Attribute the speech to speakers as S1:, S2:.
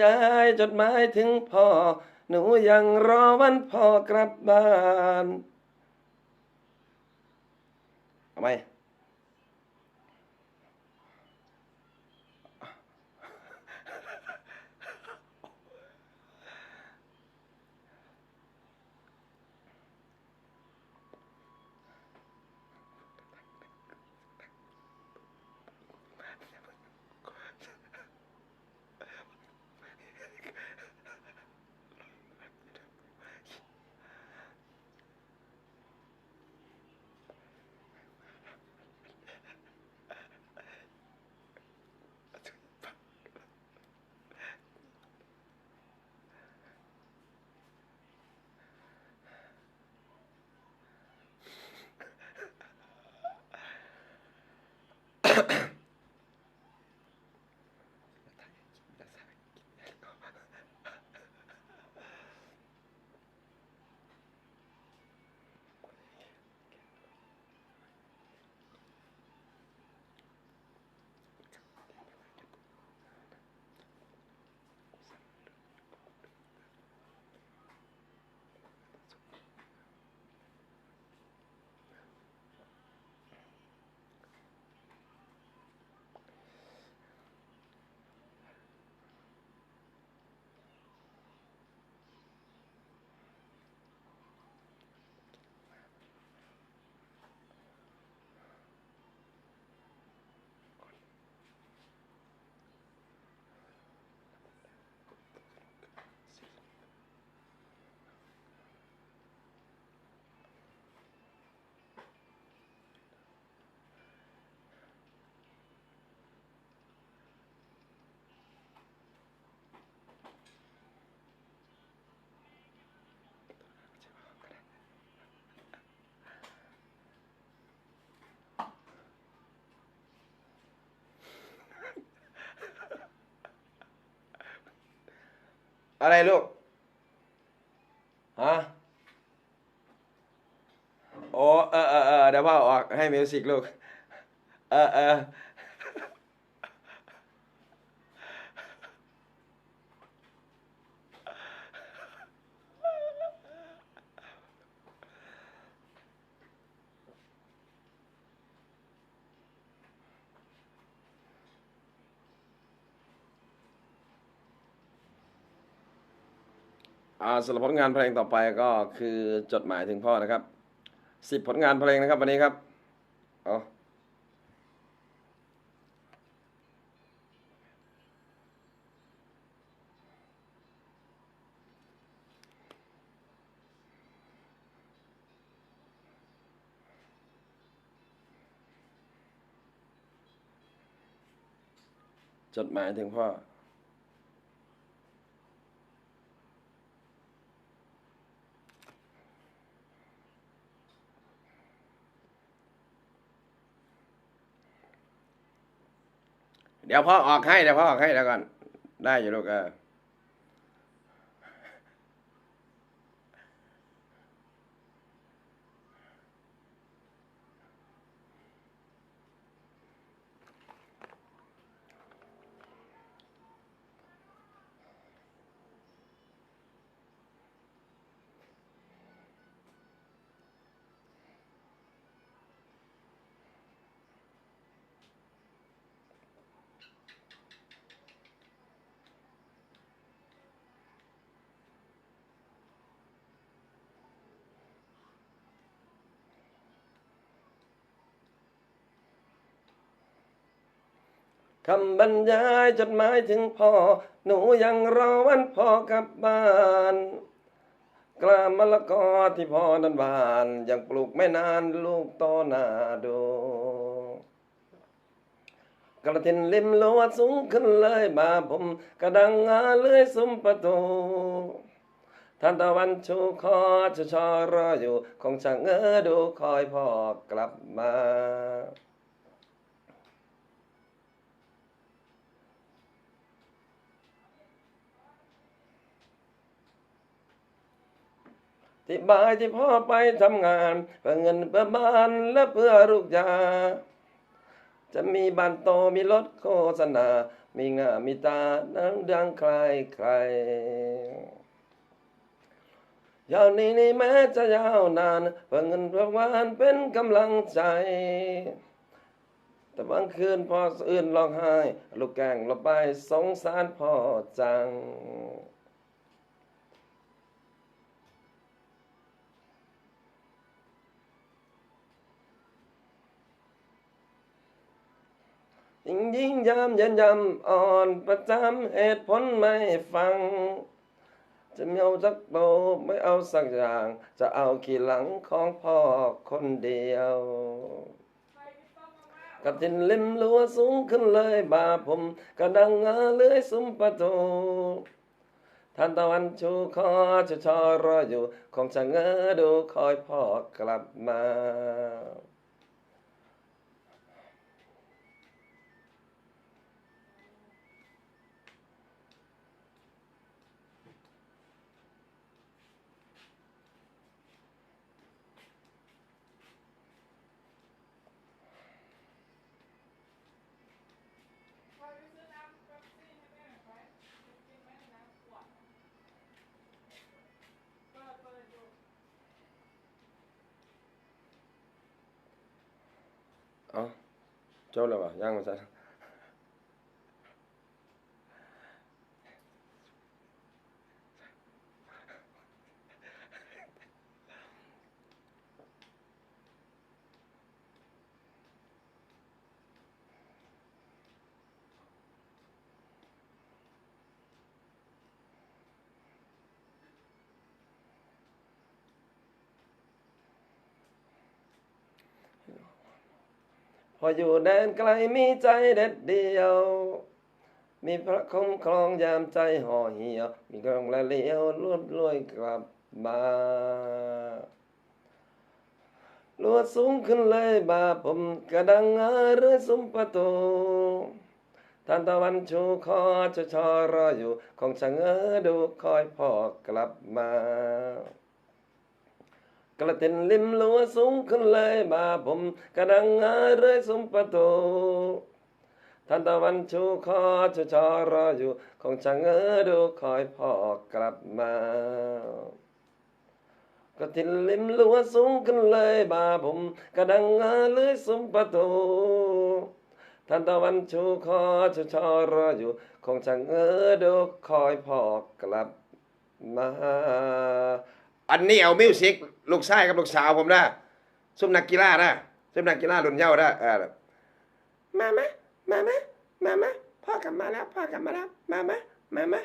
S1: ยายจดหมายถึงพ่อ หนูยังรอวันพ่อกลับบ้านทำไม อะไรลูกฮะโอ้เออเออเออเดี๋ยวพ่อออกให้มิวสิกลูก เออเออ อ่า สำหรับผลงานเพลงต่อไปก็คือจดหมายถึงพ่อนะครับสิบผลงานเพลงนะครับวันนี้ครับเอาจดหมายถึงพ่อ เดี๋ยวพ่อออกให้เดี๋ยวพ่อออกให้แล้วก่อน ได้อยู่ลูกเออ คำบรรยายจดหมายถึงพ่อ หนูยังรอวันพ่อกลับบ้าน กล้ามะละกอที่พ่อนั้นบาน ยังปลูกไม่นานลูกโตหนาดูกระถินริมรั้วสูงขึ้นเลยมาผมกระดังงาเลื่อยซุ้มประตูท่านตะวันชูคอจะชอรออยู่ คงจะเงอดูคอยพ่อกลับมา ที่บายที่พ่อไปทำงานเพื่อเงินเพื่อบ้านและเพื่อลูกยา จะมีบันโตมีรถโฆษณา มีงามีตาดังดังใครใครยาวนี้นี่แม้จะยาวนานเพื่อเงินเพื่อวานเป็นกำลังใจ แต่บางคืนพอสะอื่นร้องไห้ ลูกแกล้งเราไปสงสารพ่อจัง ยิ่งยิ่งยามยันยำอ่อนประจำเหตุผลไม่ฟัง จะไม่เอาสักโบไม่เอาสักอย่าง จะเอาขี่หลังของพ่อคนเดียวกระตินลิมลัวสูงขึ้นเลยบาผมกระดังเงาเลื้อยซุ้มประตูท่านตะวันชูคอจะชอรออยู่ คงจะเงอดูคอยพ่อกลับมา จบแล้วป่ พออยู่แดนไกลมีใจเด็ดเดียว มีพระคุ้มครองยามใจห่อเหี่ยว มีกองและเลี้ยวลวดลวยกลับมาลวดสูงขึ้นเลยบาผมกระดังเออเรือซุ้มประตูท่านตะวันชูคอจะชอรออยู่คงชะเง้อดูคอยพ่อกลับมา กระตินลิมลัวสูงขึ้นเลยมาผมกระดังเออเรื่อยสุมประตูท่านตะวันชูคอชูชอรออยู่คงจะเงอดูคอยพ่อกลับมากระตินลิมลัวสูงขึ้นเลยมาผมกระดังเออเรื่อยสุมประตูท่านตะวันชูคอชูชอรออยู่คงจะเงอดูคอยพ่อกลับมา
S2: อันนี้เอามิวสิก ลูกชายกับลูกสาวผมนะซุ่มนักกีฬานะซุ่มนักกีฬารุ่นเยาว์นะเออมาไหมมาไหมมาไหมพ่อกลับมาแล้วพ่อกลับมาแล้วมาไหมมาไหม